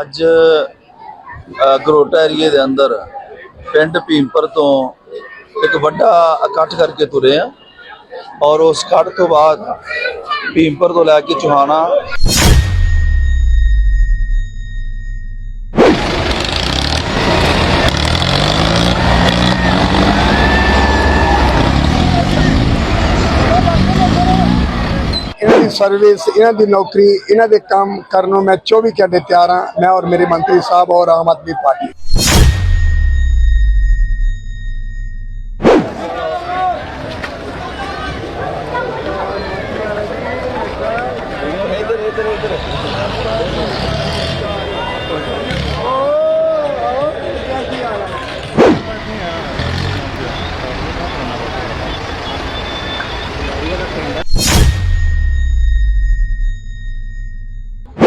ਅੱਜ ਗਰੋਟਾ ਏਰੀਏ ਦੇ ਅੰਦਰ ਪਿੰਡ ਭੀਮਪੁਰ ਤੋਂ ਇੱਕ ਵੱਡਾ ਇਕੱਠ ਕਰਕੇ ਤੁਰੇ ਆ ਔਰ ਉਸ ਇਕੱਠ ਤੋਂ ਬਾਅਦ ਭੀਮਪੁਰ ਤੋਂ ਲੈ ਕੇ ਚੋਹਾਣਾ ਇਹਨਾਂ ਦੀ ਸਰਵਿਸ ਇਹਨਾਂ ਦੀ ਨੌਕਰੀ, ਇਹਨਾਂ ਦੇ ਕੰਮ ਕਰਨ ਨੂੰ ਮੈਂ 24 ਘੰਟੇ ਤਿਆਰ ਹਾਂ। ਮੈਂ ਔਰ ਮੇਰੇ ਮੰਤਰੀ ਸਾਹਿਬ ਔਰ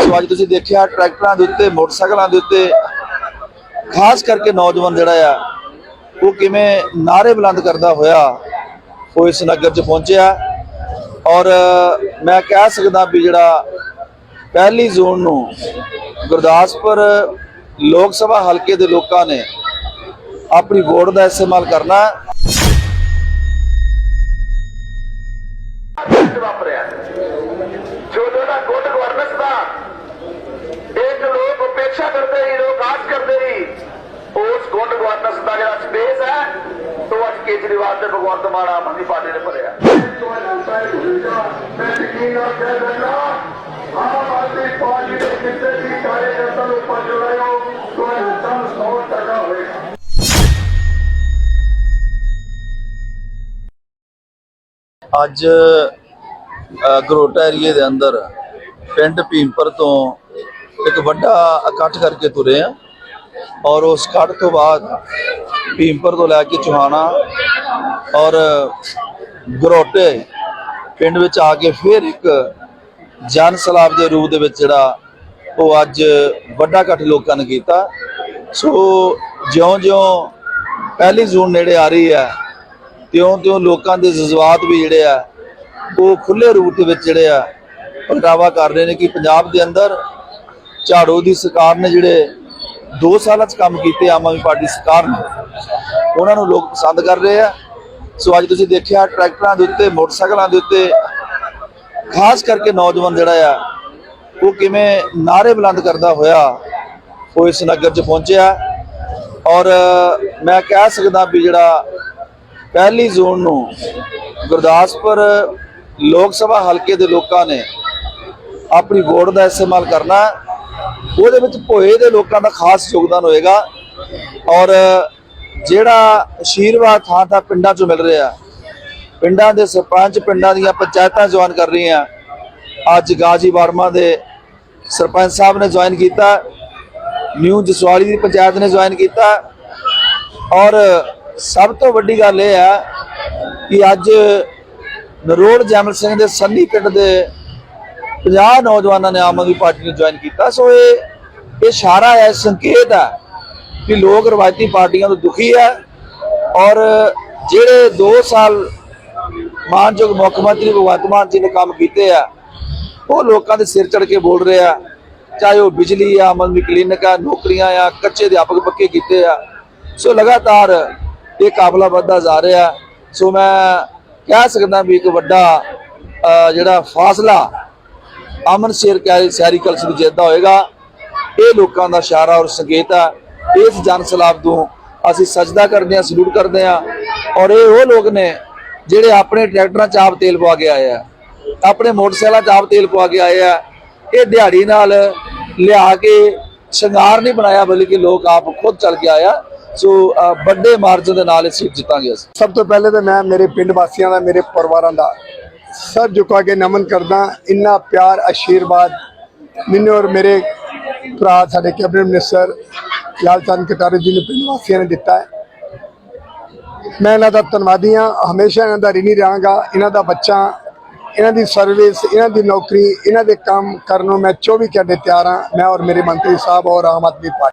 ਸੋ ਅੱਜ ਤੁਸੀਂ ਦੇਖਿਆ ਟਰੈਕਟਰਾਂ ਦੇ ਉੱਤੇ, ਮੋਟਰਸਾਈਕਲਾਂ ਦੇ ਉੱਤੇ, ਖਾਸ ਕਰਕੇ ਨੌਜਵਾਨ ਜਿਹੜਾ ਆ, ਉਹ ਕਿਵੇਂ ਨਾਰੇ ਬੁਲੰਦ ਕਰਦਾ ਹੋਇਆ, ਉਹ ਇਸ ਨਗਰ 'ਚ ਪਹੁੰਚਿਆ। ਔਰ ਮੈਂ ਕਹਿ ਸਕਦਾ ਵੀ ਜਿਹੜਾ ਪਹਿਲੀ ਜ਼ੋਨ ਨੂੰ ਗੁਰਦਾਸਪੁਰ ਲੋਕ ਸਭਾ ਹਲਕੇ ਦੇ ਲੋਕਾਂ ਨੇ ਆਪਣੀ ਵੋਟ ਦਾ ਇਸਤੇਮਾਲ ਕਰਨਾ ਵਾਪਰਿਆ ਜੋ ਜਿਹੜਾ ਗੁੱਡ ਗਵਰਨੈਂਸ ਦਾ ਇਹ ਜੋ ਲੋਕ ਉਪੇક્ષਾ ਕਰਦੇ ਸੀ ਲੋਕ ਆਸ ਕਰਦੇ ਸੀ ਉਸ ਗੁੱਡ ਗਵਰਨੈਂਸ ਦਾ ਜਿਹੜਾ ਸਪੇਸ ਹੈ ਉਹ ਅੱਜ ਕੇਜਰੀਵਾਲ ਤੇ ਭਗਵੰਤ ਮਾਨ ਆਮ ਆਦਮੀ ਪਾਰਟੀ ਨੇ ਭਰਿਆ ਆਮ ਆਦਮੀ ਪਾਰਟੀ ਦੇ ਕਿਸੇ ਵੀ ਕਾਰਜਕਰਤਾ ਨੂੰ ਪੱਜ ਰਹੇ ਤੁਹਾਨੂੰ ਤਾਂ ਸੌ ਟਕਾ ਹੋਏਗਾ ਅੱਜ ਗਰੋਟਾ ਏਰੀਏ ਦੇ ਅੰਦਰ ਪਿੰਡ ਭੀਮਪੁਰ ਤੋਂ ਇੱਕ ਵੱਡਾ ਇਕੱਠ ਕਰਕੇ ਤੁਰੇ ਆ ਔਰ ਉਸ ਇਕੱਠ ਤੋਂ ਬਾਅਦ ਭੀਮਪੁਰ ਤੋਂ ਲੈ ਕੇ ਚੋਹਾਣਾ ਔਰ ਗਰੋਟੇ ਪਿੰਡ ਵਿੱਚ ਆ ਕੇ ਫਿਰ ਇੱਕ ਜਨ ਸਲਾਬ ਦੇ ਰੂਪ ਦੇ ਵਿੱਚ ਜਿਹੜਾ ਉਹ ਅੱਜ ਵੱਡਾ ਇਕੱਠ ਲੋਕਾਂ ਨੇ ਕੀਤਾ। ਸੋ ਜਿਉਂ-ਜਿਉਂ ਪਹਿਲੀ ਜ਼ੂਨ ਨੇੜੇ ਆ ਰਹੀ ਹੈ, ਤਿਉਂ-ਤਿਉਂ ਲੋਕਾਂ ਦੇ ਜਜ਼ਬਾਤ ਵੀ ਜਿਹੜੇ ਆ, ਉਹ ਖੁੱਲੇ ਰੂਪ ਦੇ ਵਿੱਚ ਜਿਹੜੇ ਆ, ਪ੍ਰਗਟਾਵਾ ਕਰ ਰਹੇ ਨੇ ਕਿ ਪੰਜਾਬ ਦੇ ਅੰਦਰ ਝਾੜੂ ਦੀ ਸਰਕਾਰ ਨੇ ਜਿਹੜੇ 2 ਸਾਲਾਂ 'ਚ ਕੰਮ ਕੀਤੇ, ਆਮ ਆਦਮੀ ਪਾਰਟੀ ਸਰਕਾਰ ਨੇ, ਉਹਨਾਂ ਨੂੰ ਲੋਕ ਪਸੰਦ ਕਰ ਰਹੇ ਆ। ਸੋ ਅੱਜ ਤੁਸੀਂ ਦੇਖਿਆ ਟਰੈਕਟਰਾਂ ਦੇ ਉੱਤੇ, ਮੋਟਰਸਾਈਕਲਾਂ ਦੇ ਉੱਤੇ, ਖਾਸ ਕਰਕੇ ਨੌਜਵਾਨ ਜਿਹੜਾ ਆ, ਉਹ ਕਿਵੇਂ ਨਾਰੇ ਬੁਲੰਦ ਕਰਦਾ ਹੋਇਆ, ਉਹ ਇਸ ਨਗਰ 'ਚ ਪਹੁੰਚਿਆ। ਔਰ ਮੈਂ ਕਹਿ ਸਕਦਾ ਵੀ ਜਿਹੜਾ ਪਹਿਲੀ ਜ਼ੋਨ ਨੂੰ ਗੁਰਦਾਸਪੁਰ ਲੋਕ ਸਭਾ ਹਲਕੇ ਦੇ ਲੋਕਾਂ ਨੇ ਆਪਣੀ ਵੋਟ ਦਾ ਇਸਤੇਮਾਲ ਕਰਨਾ, ਉਹਦੇ ਵਿੱਚ ਭੋਏ ਦੇ ਲੋਕਾਂ ਦਾ ਖਾਸ ਯੋਗਦਾਨ ਹੋਏਗਾ। ਔਰ ਜਿਹੜਾ ਆਸ਼ੀਰਵਾਦ ਥਾਂ ਥਾਂ ਪਿੰਡਾਂ 'ਚੋਂ ਮਿਲ ਰਿਹਾ ਪਿੰਡਾਂ ਦੇ ਸਰਪੰਚ, ਪਿੰਡਾਂ ਦੀਆਂ ਪੰਚਾਇਤਾਂ ਜੁਆਇਨ ਕਰ ਰਹੀਆਂ। ਅੱਜ ਗਾਜੀ ਵਰਮਾ ਦੇ ਸਰਪੰਚ ਸਾਹਿਬ ਨੇ ਜੁਆਇਨ ਕੀਤਾ। ਨਿਊ ਜਸਵਾਲੀ ਦੀ ਪੰਚਾਇਤ ਨੇ ਜੁਆਇਨ ਕੀਤਾ। ਔਰ ਸਭ ਤੋਂ ਵੱਡੀ ਗੱਲ ਇਹ ਹੈ ਕਿ ਅੱਜ ਨਰੋੜ ਜੈਮਲ ਸਿੰਘ ਦੇ ਸੰਨੀ ਪਿੰਡ ਦੇ 50 ਨੌਜਵਾਨਾਂ ਨੇ ਆਮ ਆਦਮੀ ਪਾਰਟੀ ਨੂੰ ਜੁਆਇਨ ਕੀਤਾ। ਸੋ ਇਹ ਇਸ਼ਾਰਾ ਹੈ, ਸੰਕੇਤ ਹੈ। ਕਿ ਲੋਕ ਰਵਾਇਤੀ ਪਾਰਟੀਆਂ ਤੋਂ ਦੁਖੀ ਹੈ ਔਰ ਜਿਹੜੇ 2 ਸਾਲ ਮਾਨਯੋਗ ਮੁੱਖ ਮੰਤਰੀ ਭਗਵੰਤ ਮਾਨ ਜੀ ਨੇ ਕੰਮ ਕੀਤੇ ਆ, ਉਹ ਲੋਕਾਂ ਦੇ ਸਿਰ ਚੜ ਕੇ ਬੋਲ ਰਹੇ ਆ, ਚਾਹੇ ਉਹ ਬਿਜਲੀ ਆ ਅਮਨ ਆਦਮੀ ਕਲੀਨਿਕ ਆ, ਨੌਕਰੀਆਂ ਆ, ਕੱਚੇ ਅਧਿਆਪਕ ਪੱਕੇ ਕੀਤੇ ਆ। ਸੋ ਲਗਾਤਾਰ ਇਹ ਕਾਬਲਾ ਵੱਧਦਾ ਜਾ ਰਿਹਾ। ਸੋ ਮੈਂ ਕਹਿ ਸਕਦਾ ਵੀ ਇੱਕ ਵੱਡਾ ਜਿਹੜਾ ਫਾਸਲਾ ਅਮਨ ਸ਼ੇਰ ਕੈਰੀ ਸੈਰੀ ਕਲਸ ਦੀ ਜਿੱਤ ਦਾ ਹੋਏਗਾ, ਇਹ ਲੋਕਾਂ ਦਾ ਇਸ਼ਾਰਾ ਔਰ ਸੰਕੇਤ ਹੈ ਇਸ ਜਨ ਸਲਾਬ ਤੋਂ ਅਸੀਂ ਸਜਦਾ ਕਰਦੇ ਹਾਂ, ਸਲੂਟ ਕਰਦੇ ਹਾਂ ਔਰ ਇਹ ਉਹ ਲੋਕ ਨੇ ਜਿਹੜੇ ਆਪਣੇ ਟਰੈਕਟਰਾਂ 'ਚ ਆਪ ਤੇਲ ਪਵਾ ਕੇ ਆਏ ਆ, ਆਪਣੇ ਮੋਟਰਸਾਈਕਲਾਂ 'ਚ ਆਪ ਤੇਲ ਪਵਾ ਕੇ ਆਏ ਆ। ਇਹ ਦਿਹਾੜੀ ਨਾਲ ਲਿਆ ਕੇ ਸ਼ਿੰਗਾਰ ਨਹੀਂ ਬਣਾਇਆ, ਬਲਕਿ ਲੋਕ ਆਪ ਖੁਦ ਚੱਲ ਕੇ ਆਇਆ ਸੋ ਵੱਡੇ ਮਾਰਜਨ ਦੇ ਨਾਲ ਇਹ ਸੀਟ ਜਿੱਤਾਂਗੇ ਅਸੀਂ। ਸਭ ਤੋਂ ਪਹਿਲੇ ਤਾਂ ਮੈਂ ਮੇਰੇ ਪਿੰਡ ਵਾਸੀਆਂ ਦਾ, ਮੇਰੇ ਪਰਿਵਾਰਾਂ ਦਾ ਸਰ ਝੁਕਾ ਕੇ ਨਮਨ ਕਰਦਾ, ਇੰਨਾ ਪਿਆਰ ਆਸ਼ੀਰਵਾਦ ਮੈਨੂੰ ਔਰ ਮੇਰੇ ਭਰਾ ਸਾਡੇ ਕੈਬਨਿਟ ਮਿਨਿਸਟਰ ਲਾਲ ਚੰਦ ਕਟਾਰੇ ਜੀ ਨੂੰ ਪਿੰਡ ਵਾਸੀਆਂ ਨੇ ਦਿੱਤਾ ਹੈ। ਮੈਂ ਇਹਨਾਂ ਦਾ ਧੰਨਵਾਦੀ ਹਾਂ। ਹਮੇਸ਼ਾ ਇਹਨਾਂ ਦਾ ਰਿਣੀ ਰਹਾਂਗਾ। ਇਹਨਾਂ ਦਾ ਬੱਚਾ, ਇਹਨਾਂ ਦੀ ਸਰਵਿਸ ਇਹਨਾਂ ਦੀ ਨੌਕਰੀ, ਇਹਨਾਂ ਦੇ ਕੰਮ ਕਰਨ ਨੂੰ ਮੈਂ 24 ਘੰਟੇ ਤਿਆਰ ਹਾਂ। ਮੈਂ ਔਰ ਮੇਰੇ ਮੰਤਰੀ ਸਾਹਿਬ ਔਰ ਆਮ ਆਦਮੀ ਪਾਰਟੀ।